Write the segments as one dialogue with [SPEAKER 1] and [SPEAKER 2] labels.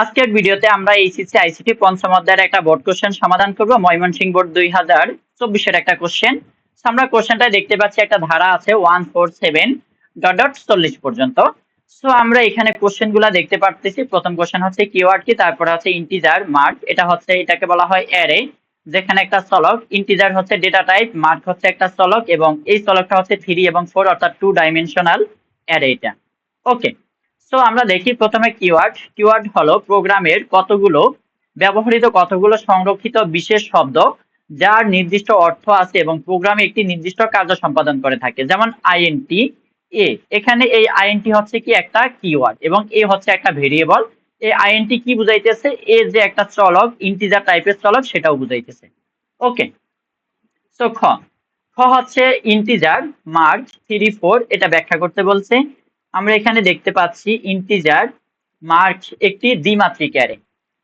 [SPEAKER 1] আজকের ভিডিওতে আমরা এইচএসসি, আইসিটি পঞ্চম অধ্যায়ের একটা বোর্ড কোশ্চেন সমাধান করব। ময়মনসিংহ বোর্ড দুই হাজার চব্বিশের একটা কোশ্চেন আমরা কোশ্চেনটা দেখতে পাচ্ছি একটা ধারা আছে one four seven dot dot চল্লিশ পর্যন্ত। সো আমরা এখানে কোশ্চেনগুলা দেখতে পারতেছি। প্রথম কোশ্চেন হচ্ছে কিওয়ার্ড কি, তারপরে হচ্ছে ইন্টিজার মার্ক এটা হচ্ছে, এটাকে বলা হয় অ্যারে যেখানে একটা চলক। ইন্টিজার হচ্ছে ডেটা টাইপ মার্ক হচ্ছে একটা চলক এবং এই চলকটা হচ্ছে থ্রি এবং ফোর অর্থাৎ টু ডাইমেনশনাল অ্যারে এটা ওকে সো আমরা দেখি প্রথমে কিওয়ার্ড কিওয়ার্ড হলো প্রোগ্রামের কতগুলো, ব্যবহৃত কতগুলো সংরক্ষিত বিশেষ শব্দ, যার নির্দিষ্ট অর্থ আছে এবং প্রোগ্রামে একটি নির্দিষ্ট কার্য সম্পাদন করে থাকে। যেমন আইএনটি এ এখানে এই আইএনটি হচ্ছে কি একটা কিওয়ার্ড এবং এ হচ্ছে একটা ভেরিয়েবল এই আইএনটি কি বুঝাইতেছে? এ যে একটা চলক ইন্টিজার টাইপের চলক, সেটাও বুঝাইতেছে। ওকে সো খ। খ হচ্ছে ইন্টিজার মার্চ থ্রি ফোর এটা ব্যাখ্যা করতে বলছে। আমরা এখানে দেখতে পাচ্ছি ইন্টিজার মার্চ একটি দ্বিমাত্রিক অ্যারে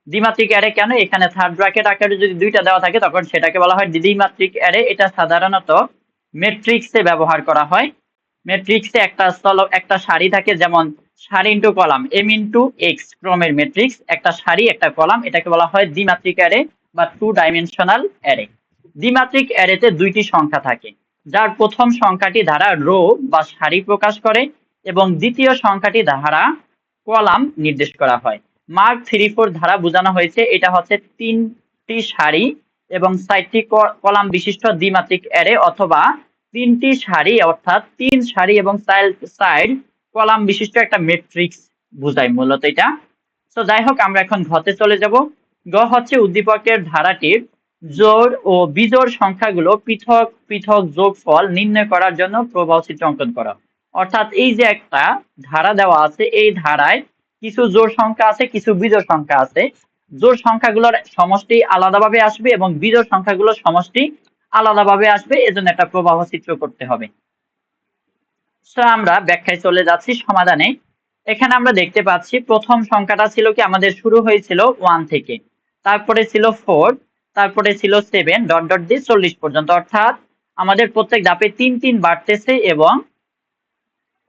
[SPEAKER 1] দ্বিমাত্রিক অ্যারে কেন? এখানে থার্ড ব্র্যাকেট আকারে যদি দুইটা দেওয়া থাকে, তখন সেটাকে বলা হয় দ্বিমাত্রিক অ্যারে এটা সাধারণত মেট্রিক্সে ব্যবহার করা হয়। মেট্রিক্সে একটা স্থল, একটা সারি থাকে, যেমন সারি into column M into X ক্রমের মেট্রিক্স একটা সারি, একটা কলাম এটাকে বলা হয় দ্বিমাত্রিক অ্যারে বা টু ডাইমেনশনাল অ্যারে দ্বিমাত্রিক অ্যারেতে দুইটি সংখ্যা থাকে, যার প্রথম সংখ্যাটি দ্বারা রো বা সারি প্রকাশ করে এবং দ্বিতীয় সংখ্যাটি দ্বারা কলাম নির্দেশ করা হয়। মার্ক থ্রি ফোর ধারা বোঝানো হয়েছে, এটা হচ্ছে তিনটি সারি এবং সাইটটি কলাম বিশিষ্ট দ্বিমাত্রিক অ্যারে অথবা তিনটি সারি, অর্থাৎ তিন সারি এবং সাইড কলাম বিশিষ্ট একটা মেট্রিক্স বোঝায় মূলত এটা। তো যাই হোক আমরা এখন ঘতে চলে যাব। গ হচ্ছে উদ্দীপকের ধারাটির জোর ও বিজোড় সংখ্যাগুলো পৃথক পৃথক যোগফল নির্ণয় করার জন্য প্রবাহ চিত্র অঙ্কন করা। অর্থাৎ এই যে একটা ধারা দেওয়া আছে, এই ধারায় কিছু জোর সংখ্যা আছে, কিছু বিজোড় সংখ্যা আছে। জোর সংখ্যাগুলোর সমষ্টি আলাদাভাবে আসবে এবং বিজোড় সংখ্যাগুলোর সমষ্টি আলাদাভাবে আসবে, এজন্য একটা প্রবাহ চিত্র করতে হবে। তো আমরা ব্যাখ্যায় চলে যাচ্ছি সমাধানে। এখানে আমরা দেখতে পাচ্ছি, প্রথম সংখ্যাটা ছিল কি, আমাদের শুরু হয়েছিল ওয়ান থেকে। তারপরে ছিল ফোর তারপরে ছিল সেভেন ডট ডট দিয়ে চল্লিশ পর্যন্ত। অর্থাৎ আমাদের প্রত্যেক ধাপে তিন তিন বাড়তেছে এবং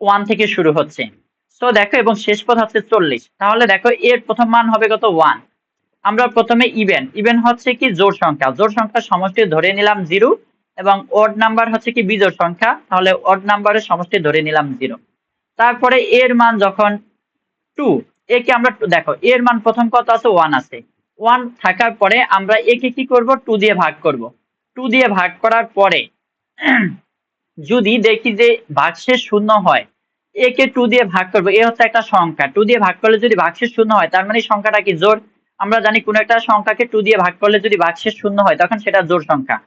[SPEAKER 1] ওয়ান থেকে শুরু হচ্ছে। তো দেখো, এবং শেষ পথ হচ্ছে চল্লিশ। তাহলে দেখো, এর প্রথম মান হবে কত? ওয়ান। আমরা প্রথমে ইভেন ইভেন হচ্ছে কি জোর সংখ্যা। জোর সংখ্যা সমষ্টি ধরে নিলাম জিরো, এবং ওড নাম্বার হচ্ছে কি বিজোড় সংখ্যা। তাহলে ওড নাম্বারের সমষ্টি ধরে নিলাম জিরো। তারপরে এর মান যখন টু একে আমরা দেখো, এর মান প্রথম কত আছে? ওয়ান আছে। ওয়ান থাকার পরে আমরা একে কি করব? টু দিয়ে ভাগ করব। টু দিয়ে ভাগ করার পরে যদি দেখি যে ভাগশেষ শূন্য হয়, একে টু দিয়ে ভাগ করব, এ হচ্ছে একটা সংখ্যা। টু দিয়ে ভাগ করলে যদি ভাগশেষ শূন্য হয়, তার মানে সংখ্যাটা কি জোর? আমরা জানি কোন একটা সংখ্যাকে টু দিয়ে ভাগ করলে যদি ভাগশেষ শূন্য হয়, তখন সেটা জোর সংখ্যা।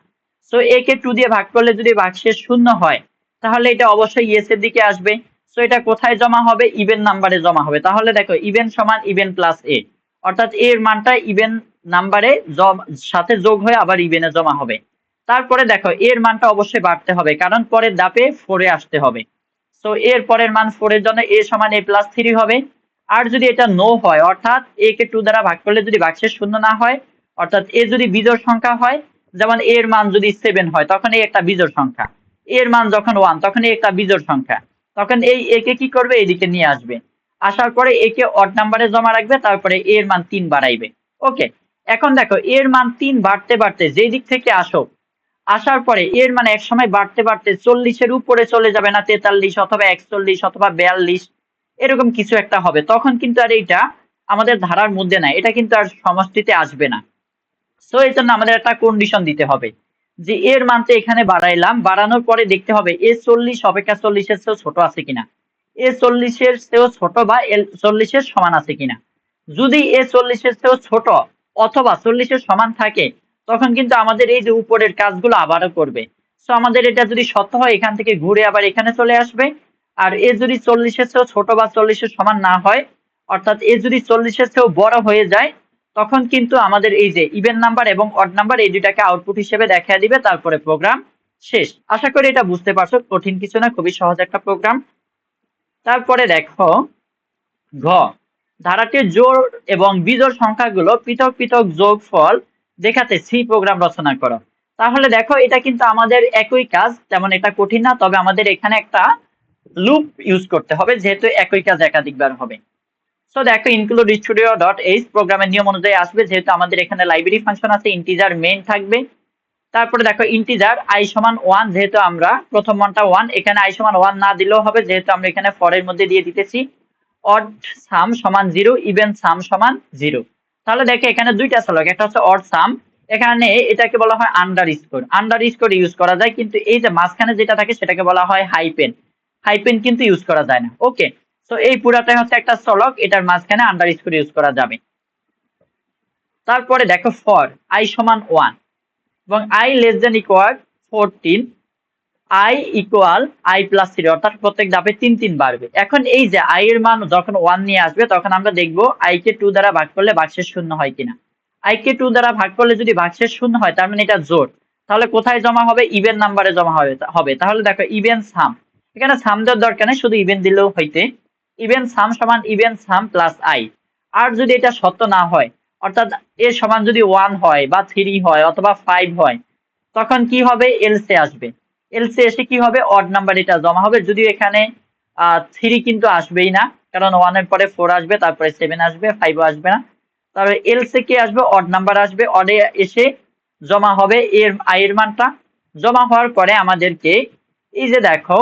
[SPEAKER 1] সো একে টু দিয়ে ভাগ করলে যদি ভাগশেষ শূন্য হয়, তাহলে এটা অবশ্যই ইয়েস এর দিকে আসবে। সো এটা কোথায় জমা হবে? ইভেন নাম্বারে জমা হবে। তাহলে দেখো ইভেন সমান ইভেন প্লাস এ অর্থাৎ এর মানটা ইভেন নাম্বারে সাথে যোগ হয়ে আবার ইভেনে জমা হবে। তারপরে দেখো, এর মানটা অবশ্যই বাড়তে হবে, কারণ পরের দাপে ফোরে আসতে হবে। সো এর পরের মান ফোরের জন্য এ সমান এ প্লাস থ্রি হবে। আর যদি এটা নো হয়, অর্থাৎ এ কে টু দ্বারা ভাগ করলে যদি বাক্সের শূন্য না হয়, অর্থাৎ এ যদি বিজোড় সংখ্যা হয়, যেমন এর মান যদি সেভেন হয়, তখন এই একটা বিজোড় সংখ্যা। এর মান যখন ওয়ান তখন এই একটা বিজোড় সংখ্যা। তখন এই একে কি করবে? এদিকে নিয়ে আসবে। আসার পরে একে অড নাম্বারে জমা রাখবে, তারপরে এর মান তিন বাড়াইবে। ওকে এখন দেখো এর মান তিন বাড়তে বাড়তে যেই দিক থেকে আসো আসার পরে এর মানে এক সময় বাড়তে বাড়তে চল্লিশের উপরে চলে যাবে না, তেতাল্লিশ অথবা একচল্লিশ অথবা বিয়াল্লিশ, এরকম কিছু একটা হবে। তখন কিন্তু আর এইটা আমাদের ধারার মধ্যে নাই, এটা কিন্তু আর সমষ্টিতে আসবে না। সো এই জন্য আমাদের একটা কন্ডিশন দিতে হবে যে এর মানতে এখানে বাড়াইলাম, বাড়ানোর পরে দেখতে হবে এ চল্লিশ অপেক্ষা চল্লিশের চেয়েও ছোট আছে কিনা। এ চল্লিশের চেয়েও ছোট বা এল, চল্লিশের সমান আছে কিনা। যদি এ চল্লিশের চেয়েও ছোট অথবা চল্লিশের সমান থাকে তখন কিন্তু আমাদের এই যে উপরের কাজগুলো আবারও করবে। সো আমাদের এটা যদি সত্য হয়, এখান থেকে ঘুরে আবার এখানে চলে আসবে। আর এ যদি চল্লিশের চেয়েও ছোট বা চল্লিশের সমান না হয়, অর্থাৎ এ যদি চল্লিশের চেয়েও বড় হয়ে যায়, তখন কিন্তু আমাদের এই যে ইভেন নাম্বার এবং অড নাম্বার এই দুটাকে আউটপুট হিসেবে দেখা দিবে, তারপরে প্রোগ্রাম শেষ। আশা করি এটা বুঝতে পারছ, কঠিন কিছু না, খুবই সহজ একটা প্রোগ্রাম তারপরে দেখো, ঘ, ধারাটির জোর এবং বিজোড় সংখ্যাগুলো পৃথক পৃথক যোগফল দেখাতে সি প্রোগ্রাম রচনা করো। তাহলে দেখো, এটা কিন্তু আমাদের একই কাজ, তেমন এটা কঠিন না, তবে আমাদের এখানে একটা লুপ ইউজ করতে হবে, যেহেতু একই কাজ একাধিকবার হবে। সো দেখো ইনক্লুড স্টুডিও ডট এইচ প্রোগ্রামের নিয়ম অনুযায়ী আসবে, যেহেতু আমাদের এখানে লাইব্রেরি ফাংশন আছে ইন্টিজার মেইন থাকবে। তারপরে দেখো ইন্টিজার আই সমান ওয়ান যেহেতু আমরা প্রথম মানটা ওয়ান এখানে আই সমান ওয়ান না দিলেও হবে, যেহেতু আমরা এখানে ফরের মধ্যে দিয়ে দিতেছি। অড সাম সমান জিরো ইভেন সাম সমান জিরো তাহলে দেখে এখানে দুইটা চলক, একটা হচ্ছে অড সাম, এখানে এটাকে বলা হয় underscore underscore use করা যায়, কিন্তু এই যে মাঝখানে যেটা থাকে সেটাকে বলা হয় হাইপেন হাইপেন কিন্তু ইউজ করা যায় না। ওকে তো এই পুরাটাই হচ্ছে একটা চলক, এটার মাঝখানে আন্ডার স্কোর ইউজ করা যাবে। তারপরে দেখো ফর আই সমান ওয়ান এবং I less than equal fourteen I equal I plus three অর্থাৎ প্রত্যেক ধাপে তিন তিন বাড়বে। এখন এই যে আই এর মান যখন ওয়ান নিয়ে আসবে, তখন আমরা দেখব আই কে টু দ্বারা ভাগ করলে ভাগশেষ শূন্য হয় কিনা। আই কে টু দ্বারা ভাগ করলে যদি ভাগশেষ শূন্য হয়, তার মানে এটা জোর তাহলে কোথায় জমা হবে? ইভেন নাম্বারে জমা হবে হবে। তাহলে দেখো ইভেন সাম এখানে সাম দেওয়ার দরকার নেই, শুধু ইভেন দিলেও হইতে। ইভেন সাম সমান ইভেন সাম প্লাস আই আর যদি এটা সত্য না হয়, অর্থাৎ এর সমান যদি ওয়ান হয় বা থ্রি হয় অথবা ফাইভ হয়, তখন কি হবে? এলসে আসবে। এলসে এসে কি হবে? অড নাম্বার এটা জমা হবে। যদিও এখানে থ্রি কিন্তু আসবেই না। কারণ ওয়ানের পরে ফোর আসবে, তারপরে সেভেন আসবে ফাইভও আসবে না। তারপরে এলসে কি আসবে? অড নাম্বার আসবে। অডে এসে জমা হবে এর আয়ের মানটা। জমা হওয়ার পরে আমাদেরকে, এই যে দেখো,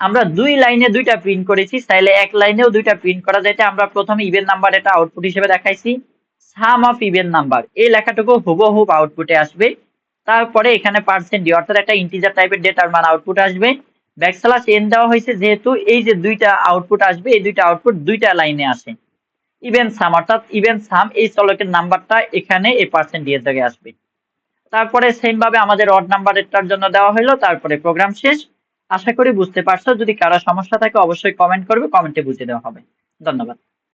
[SPEAKER 1] আমরা দুই লাইনে দুইটা প্রিন্ট করেছি। চাইলে এক লাইনেও দুইটা প্রিন্ট করা যায়। আমরা প্রথমে ইভেন নাম্বার এটা আউটপুট হিসেবে দেখাইছি। সাম অফ ইভেন নাম্বার এই লেখাটুকু হুবহুব আউটপুটে আসবে। তারপরে এখানে পার্সেন্ট ডি অর্থাৎ একটা ইন্টিজার টাইপের ডেটার মান আউটপুট আসবে। ব্যাকস্ল্যাশ এন দেওয়া হয়েছে যেহেতু এই যে দুইটা আউটপুট আসবে, এই দুইটা আউটপুট দুইটা লাইনে আসে। ইভেন সাম অর্থাৎ ইভেন সাম এই চলকের নাম্বারটা এখানে এই পার্সেন্ট ডি এর জায়গায় আসবে। তারপরে সেম ভাবে আমাদের অড নাম্বারেরটার জন্য দেওয়া হলো, তারপরে প্রোগ্রাম শেষ। আশা করি বুঝতে পারছ, যদি কারও সমস্যা থাকে অবশ্যই কমেন্ট করবে কমেন্টে বুঝিয়ে দেওয়া হবে। ধন্যবাদ।